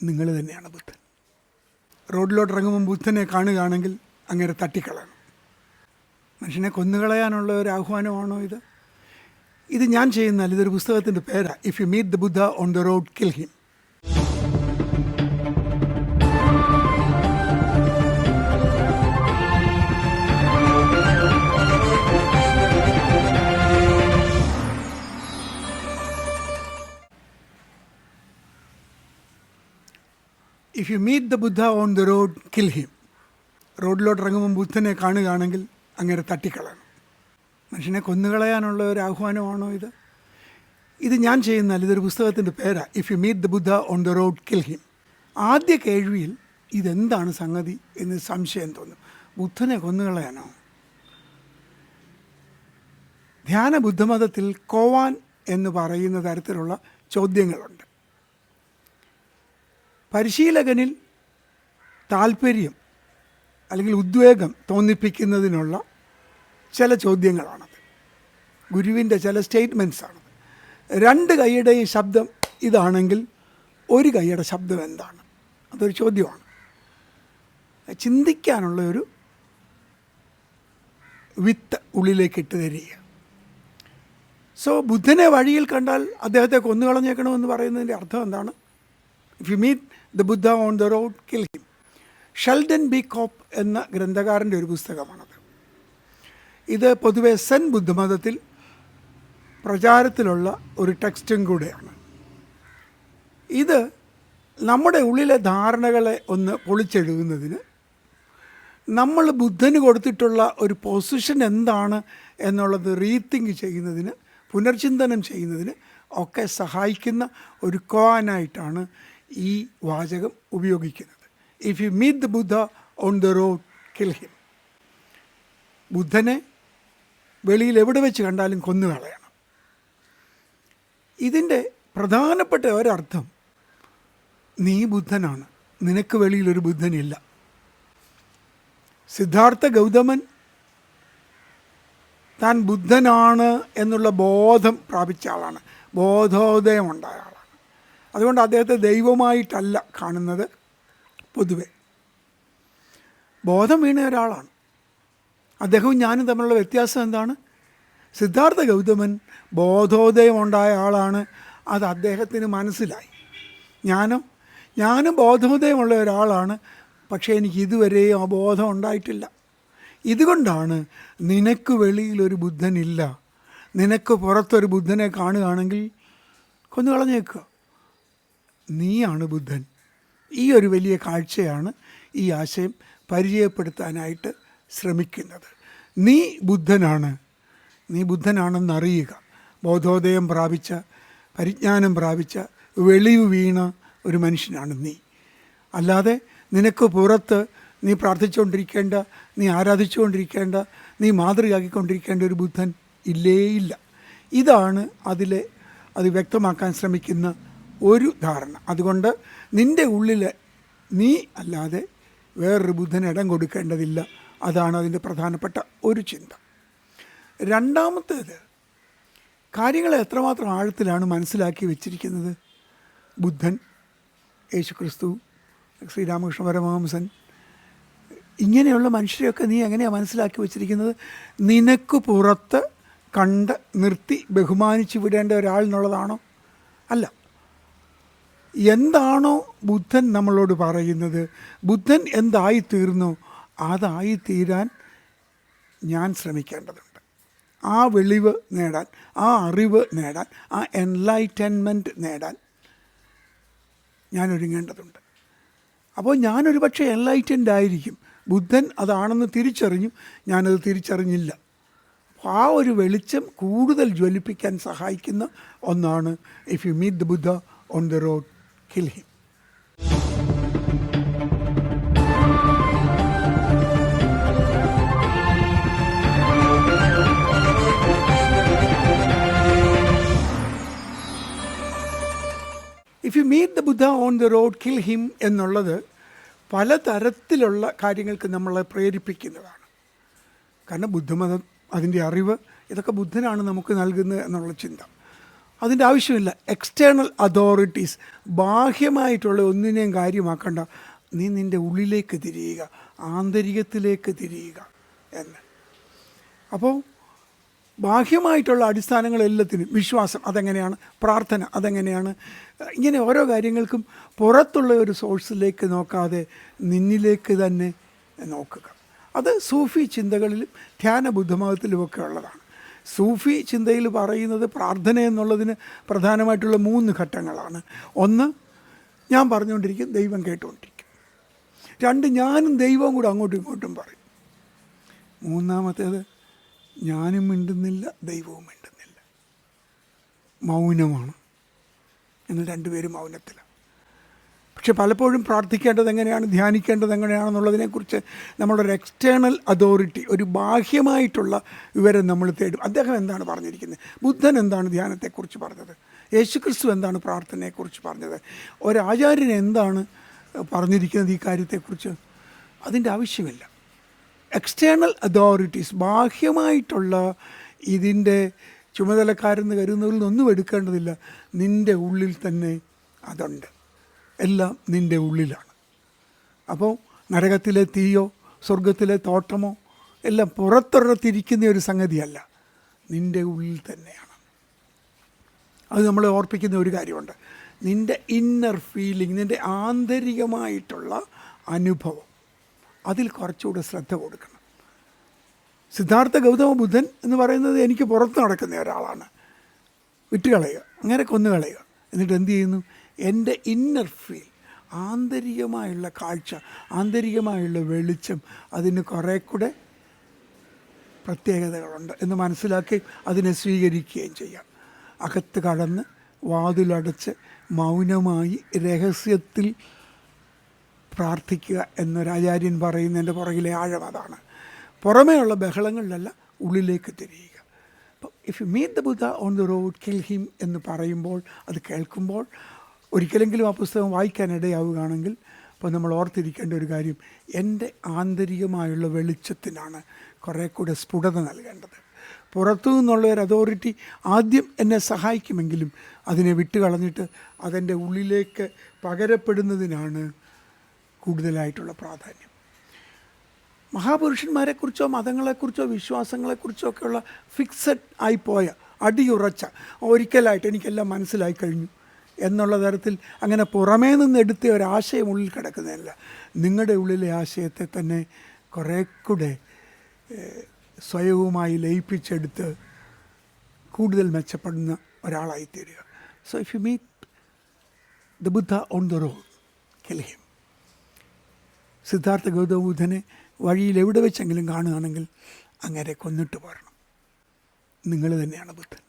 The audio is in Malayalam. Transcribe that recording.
നിങ്ങൾ തന്നെയാണ് ബുദ്ധൻ. റോഡിലോട്ട് ഇറങ്ങുമ്പോൾ ബുദ്ധനെ കാണുകയാണെങ്കിൽ അങ്ങനെ തട്ടിക്കളയണം മനുഷ്യനെ കൊന്നുകളയാനുള്ള ഒരു ആഹ്വാനമാണോ ഇത്? ഇത് ഞാൻ ചെയ്യുന്നതല്ല ഇതൊരു പുസ്തകത്തിന്റെ പേരാണ് if you meet the Buddha on the road kill him if you meet the Buddha on the road kill him റോഡിലോട്ട് ഇറങ്ങുമ്പോൾ ബുദ്ധനെ കാണുകയാണെങ്കിൽ അങ്ങനെ തട്ടിക്കളയണം. മനുഷ്യനെ കൊന്നുകളയാനുള്ള ഒരു ആഹ്വാനമാണോ ഇത്? ഇത് ഞാൻ ചെയ്യുന്നതല്ല ഇതൊരു പുസ്തകത്തിന്റെ പേരാണ് if you meet the Buddha on the road kill him ആദ്യ കേൾവിയിൽ ഇതെന്താണ് സംഗതി എന്ന് സംശയം തോന്നും. ബുദ്ധനെ കൊന്നുകളയാനോ? ധ്യാന ബുദ്ധമതത്തിൽ കോവാൻ എന്ന് പറയുന്ന തരത്തിലുള്ള ചോദ്യങ്ങളുണ്ട്. പരിശീലകനിൽ താല്പര്യം അല്ലെങ്കിൽ ഉദ്വേഗം തോന്നിപ്പിക്കുന്നതിനുള്ള ചില ചോദ്യങ്ങളാണത്. ഗുരുവിന്റെ ചില സ്റ്റേറ്റ്മെന്റ്സാണത് രണ്ട് കൈയുടെയും ശബ്ദം ഇതാണെങ്കിൽ ഒരു കൈയുടെ ശബ്ദം എന്താണ്? അതൊരു ചോദ്യമാണ്. ചിന്തിക്കാനുള്ള ഒരു വിത്ത് ഉള്ളിലേക്ക് ഇട്ട് തരിക. സോ ബുദ്ധനെ വഴിയിൽ കണ്ടാൽ അദ്ദേഹത്തെ കൊന്നുകളഞ്ഞേക്കണമെന്ന് പറയുന്നതിന്റെ അർത്ഥം എന്താണ്? If you meet the Buddha on the road kill him Sheldon B Kopp എന്ന ഗ്രന്ഥകാരന്റെ ഒരു പുസ്തകമാണത്. ഇത് പൊതുവെ സെൻ ബുദ്ധമതത്തിൽ പ്രചാരത്തിലുള്ള ഒരു ടെക്സ്റ്റും കൂടെയാണ്. ഇത് നമ്മുടെ ഉള്ളിലെ ധാരണകളെ ഒന്ന് പൊളിച്ചെഴുകുന്നതിന് നമ്മൾ ബുദ്ധന് കൊടുത്തിട്ടുള്ള ഒരു പൊസിഷൻ എന്താണ് എന്നുള്ളത് റീത്തിങ് ചെയ്യുന്നതിന് പുനർചിന്തനം ചെയ്യുന്നതിന് ഒക്കെ സഹായിക്കുന്ന ഒരു കോനായിട്ടാണ് ഈ വാചകം ഉപയോഗിക്കുന്നത്. If you meet the Buddha on the road kill him ബുദ്ധനെ വെളിയിൽ എവിടെ വെച്ച് കണ്ടാലും കൊന്നു കളയണം. ഇതിന്റെ പ്രധാനപ്പെട്ട ഒരർത്ഥം നീ ബുദ്ധനാണ്. നിനക്ക് വെളിയിലൊരു ബുദ്ധനില്ല. സിദ്ധാർത്ഥ ഗൗതമൻ താൻ ബുദ്ധനാണ് എന്നുള്ള ബോധം പ്രാപിച്ച ആളാണ്. ബോധോദയം ഉണ്ടായ ആളാണ്. അതുകൊണ്ട് അദ്ദേഹത്തെ ദൈവമായിട്ടല്ല കാണുന്നത് പൊതുവെ. ബോധം വീണ ഒരാളാണ്. അദ്ദേഹവും ഞാനും തമ്മിലുള്ള വ്യത്യാസം എന്താണ്? സിദ്ധാർത്ഥ ഗൗതമൻ ബോധോദയം ഉണ്ടായ ആളാണ്. അത് അദ്ദേഹത്തിന് മനസ്സിലായി. ഞാനോ ഞാനും ബോധോദയമുള്ള ഒരാളാണ്. പക്ഷേ എനിക്ക് ഇതുവരെയും ആ ബോധം ഉണ്ടായിട്ടില്ല. ഇതുകൊണ്ടാണ് നിനക്ക് വെളിയിലൊരു ബുദ്ധനില്ല. നിനക്ക് പുറത്തൊരു ബുദ്ധനെ കാണുകയാണെങ്കിൽ കൊന്നു കളഞ്ഞേക്കുക നീയാണ് ബുദ്ധൻ. ഈ ഒരു വലിയ കാഴ്ചയാണ് ഈ ആശയം പരിചയപ്പെടുത്താനായിട്ട് ശ്രമിക്കുന്നത്. നീ ബുദ്ധനാണ്. നീ ബുദ്ധനാണെന്നറിയുക. ബോധോദയം പ്രാപിച്ച പരിജ്ഞാനം പ്രാപിച്ച വെളിവ് വീണ ഒരു മനുഷ്യനാണ് നീ. അല്ലാതെ നിനക്ക് പുറത്ത് നീ പ്രാർത്ഥിച്ചുകൊണ്ടിരിക്കേണ്ട നീ ആരാധിച്ചുകൊണ്ടിരിക്കേണ്ട നീ മാതൃകയാക്കിക്കൊണ്ടിരിക്കേണ്ട ഒരു ബുദ്ധൻ ഇല്ലേ ഇല്ല ഇതാണ് അതിലെ അത് വ്യക്തമാക്കാൻ ശ്രമിക്കുന്ന ഒരു ധാരണ. അതുകൊണ്ട് നിന്റെ ഉള്ളിൽ നീ അല്ലാതെ വേറൊരു ബുദ്ധന് ഇടം കൊടുക്കേണ്ടതില്ല. അതാണ് അതിന്റെ പ്രധാനപ്പെട്ട ഒരു ചിന്ത. രണ്ടാമത്തേത് കാര്യങ്ങളെ എത്രമാത്രം ആഴത്തിലാണ് മനസ്സിലാക്കി വെച്ചിരിക്കുന്നത്? ബുദ്ധൻ യേശുക്രിസ്തു ശ്രീരാമകൃഷ്ണ പരമഹംസൻ ഇങ്ങനെയുള്ള മനുഷ്യരെയൊക്കെ നീ എങ്ങനെയാണ് മനസ്സിലാക്കി വെച്ചിരിക്കുന്നത്? നിനക്ക് പുറത്ത് കണ്ട് നിർത്തി ബഹുമാനിച്ചു വിടേണ്ട ഒരാൾ എന്നുള്ളതാണോ അല്ല. എന്താണോ ബുദ്ധൻ നമ്മളോട് പറയുന്നത്? ബുദ്ധൻ എന്തായിത്തീർന്നു? അതായിത്തീരാൻ ഞാൻ ശ്രമിക്കേണ്ടതുണ്ട്. ആ വെളിവ് നേടാൻ ആ അറിവ് നേടാൻ ആ എൻലൈറ്റൻമെന്റ് നേടാൻ ഞാൻ ഒരുങ്ങേണ്ടതുണ്ട്. അപ്പോൾ ഞാനൊരു പക്ഷേ എൻലൈറ്റൻഡ് ആയിരിക്കും. ബുദ്ധൻ അതാണെന്ന് തിരിച്ചറിഞ്ഞു ഞാനത് തിരിച്ചറിഞ്ഞില്ല. അപ്പോൾ ആ ഒരു വെളിച്ചം കൂടുതൽ ജ്വലിപ്പിക്കാൻ സഹായിക്കുന്ന ഒന്നാണ് if you meet the Buddha on the road kill him. If you meet the Buddha on the road kill him എന്നുള്ളത് പലതരത്തിലുള്ള കാര്യങ്ങൾക്ക് നമ്മളെ പ്രേരിപ്പിക്കുന്നതാണ് കാരണം ബുദ്ധമതം അതിന്റെ അറിവ് ഇതൊക്കെ ബുദ്ധനാണ് നമുക്ക് നൽകുന്നത് എന്നുള്ള ചിന്ത അതിന്റെ ആവശ്യമില്ല. എക്സ്റ്റേണൽ അതോറിറ്റീസ് ബാഹ്യമായിട്ടുള്ള ഒന്നിനെയും കാര്യമാക്കണ്ട. നീ നിന്റെ ഉള്ളിലേക്ക് തിരിയുക. ആന്തരികത്തിലേക്ക് തിരിയുക എന്ന്. അപ്പോൾ ബാഹ്യമായിട്ടുള്ള അടിസ്ഥാനങ്ങൾ എല്ലാത്തിനും വിശ്വാസം അതെങ്ങനെയാണ് പ്രാർത്ഥന അതെങ്ങനെയാണ് ഇങ്ങനെ ഓരോ കാര്യങ്ങൾക്കും പുറത്തുള്ള ഒരു സോഴ്സിലേക്ക് നോക്കാതെ നിന്നിലേക്ക് തന്നെ നോക്കുക. അത് സൂഫി ചിന്തകളിലും ധ്യാന ബുദ്ധമതത്തിലുമൊക്കെ ഉള്ളതാണ്. സൂഫി ചിന്തയിൽ പറയുന്നത് പ്രാർത്ഥന എന്നുള്ളതിന് പ്രധാനമായിട്ടുള്ള മൂന്ന് ഘട്ടങ്ങളാണ്. ഒന്ന് ഞാൻ പറഞ്ഞുകൊണ്ടിരിക്കും ദൈവം കേട്ടുകൊണ്ടിരിക്കും. രണ്ട് ഞാനും ദൈവവും കൂടെ അങ്ങോട്ടും ഇങ്ങോട്ടും പറയും. മൂന്നാമത്തേത് ഞാനും മിണ്ടുന്നില്ല ദൈവവും മിണ്ടുന്നില്ല. മൗനമാണ്. എന്ന് രണ്ടുപേരും മൗനത്തിലാണ്. പക്ഷെ പലപ്പോഴും പ്രാർത്ഥിക്കേണ്ടത് എങ്ങനെയാണ് ധ്യാനിക്കേണ്ടത് എങ്ങനെയാണെന്നുള്ളതിനെക്കുറിച്ച് നമ്മളൊരു എക്സ്റ്റേണൽ അതോറിറ്റി ഒരു ബാഹ്യമായിട്ടുള്ള വിവരം നമ്മൾ തേടും. അദ്ദേഹം എന്താണ് പറഞ്ഞിരിക്കുന്നത്? ബുദ്ധൻ എന്താണ് ധ്യാനത്തെക്കുറിച്ച് പറഞ്ഞത്? യേശുക്രിസ്തു എന്താണ് പ്രാർത്ഥനയെക്കുറിച്ച് പറഞ്ഞത്? ഒരാചാര്യൻ എന്താണ് പറഞ്ഞിരിക്കുന്നത് ഈ കാര്യത്തെക്കുറിച്ച്? അതിന്റെ ആവശ്യമില്ല. എക്സ്റ്റേണൽ അതോറിറ്റീസ് ബാഹ്യമായിട്ടുള്ള ഇതിന്റെ ചുമതലക്കാരെന്ന് കരുതുന്നതിൽ നിന്നൊന്നും എടുക്കേണ്ടതില്ല. നിന്റെ ഉള്ളിൽ തന്നെ അതുണ്ട്. എല്ലാം നിന്റെ ഉള്ളിലാണ്. അപ്പോൾ നരകത്തിലെ തീയോ സ്വർഗത്തിലെ തോട്ടമോ എല്ലാം പുറത്തൊരിടത്തിരിക്കുന്ന ഒരു സംഗതിയല്ല. നിന്റെ ഉള്ളിൽ തന്നെയാണ്. അത് നമ്മളെ ഓർപ്പിക്കുന്ന ഒരു കാര്യമുണ്ട്. നിന്റെ ഇന്നർ ഫീലിംഗ് നിന്റെ ആന്തരികമായിട്ടുള്ള അനുഭവം. അതിൽ കുറച്ചുകൂടെ ശ്രദ്ധ കൊടുക്കണം. സിദ്ധാർത്ഥ ഗൗതമ ബുദ്ധൻ എന്ന് പറയുന്നത് എനിക്ക് പുറത്ത് നടക്കുന്ന ഒരാളാണ്. വിറ്റുകളയുക അങ്ങനെ കൊന്നുകളയുക. എന്നിട്ട് എന്ത് ചെയ്യുന്നു? എന്റെ ഇന്നർ ഫീൽ ആന്തരികമായുള്ള കാഴ്ച ആന്തരികമായുള്ള വെളിച്ചം അതിന് കുറേ കൂടെ പ്രത്യേകതകളുണ്ട് എന്ന് മനസ്സിലാക്കി അതിനെ സ്വീകരിക്കുകയും ചെയ്യാം. അകത്ത് കടന്ന് വാതിലടച്ച് മൗനമായി രഹസ്യത്തിൽ പ്രാർത്ഥിക്കുക എന്നൊരാചാര്യൻ പറയുന്നതിന്റെ പുറകിലെ ആഴം അതാണ്. പുറമേയുള്ള ബഹളങ്ങളിലല്ല ഉള്ളിലേക്ക് തിരിയുക. If you meet the Buddha on the road kill him എന്ന് പറയുമ്പോൾ അത് കേൾക്കുമ്പോൾ ഒരിക്കലെങ്കിലും ആ പുസ്തകം വായിക്കാനിടയാവുകയാണെങ്കിൽ അപ്പോൾ നമ്മൾ ഓർത്തിരിക്കേണ്ട ഒരു കാര്യം എന്റെ ആന്തരികമായുള്ള വെളിച്ചത്തിനാണ് കുറേ കൂടെ സ്ഫുടത നൽകേണ്ടത്. പുറത്തു നിന്നുള്ള ഒരു അതോറിറ്റി ആദ്യം എന്നെ സഹായിക്കുമെങ്കിലും അതിനെ വിട്ടുകളഞ്ഞിട്ട് അതെന്റെ ഉള്ളിലേക്ക് പകരപ്പെടുന്നതിനാണ് കൂടുതലായിട്ടുള്ള പ്രാധാന്യം. മഹാപുരുഷന്മാരെക്കുറിച്ചോ മതങ്ങളെക്കുറിച്ചോ വിശ്വാസങ്ങളെക്കുറിച്ചോ ഒക്കെയുള്ള ഫിക്സഡ് ആയിപ്പോയ അടിയുറച്ച ഒരിക്കലായിട്ട് എനിക്കെല്ലാം മനസ്സിലായി കഴിഞ്ഞു. എന്നുള്ള തരത്തിൽ അങ്ങനെ പുറമേ നിന്ന് എടുത്ത ഒരാശയം ഉള്ളിൽ കിടക്കുന്നതല്ല. നിങ്ങളുടെ ഉള്ളിലെ ആശയത്തെ തന്നെ കുറേ കൂടെ സ്വയവുമായി ലയിപ്പിച്ചെടുത്ത് കൂടുതൽ മെച്ചപ്പെടുന്ന ഒരാളായി തീരുക so if you meet the Buddha on the road kill him Siddhartha Gautama ബുദ്ധനെ വഴിയിൽ എവിടെ വെച്ചെങ്കിലും കാണുകയാണെങ്കിൽ അങ്ങനെ കൊന്നിട്ട് പോരണം. നിങ്ങൾ തന്നെയാണ് ബുദ്ധൻ.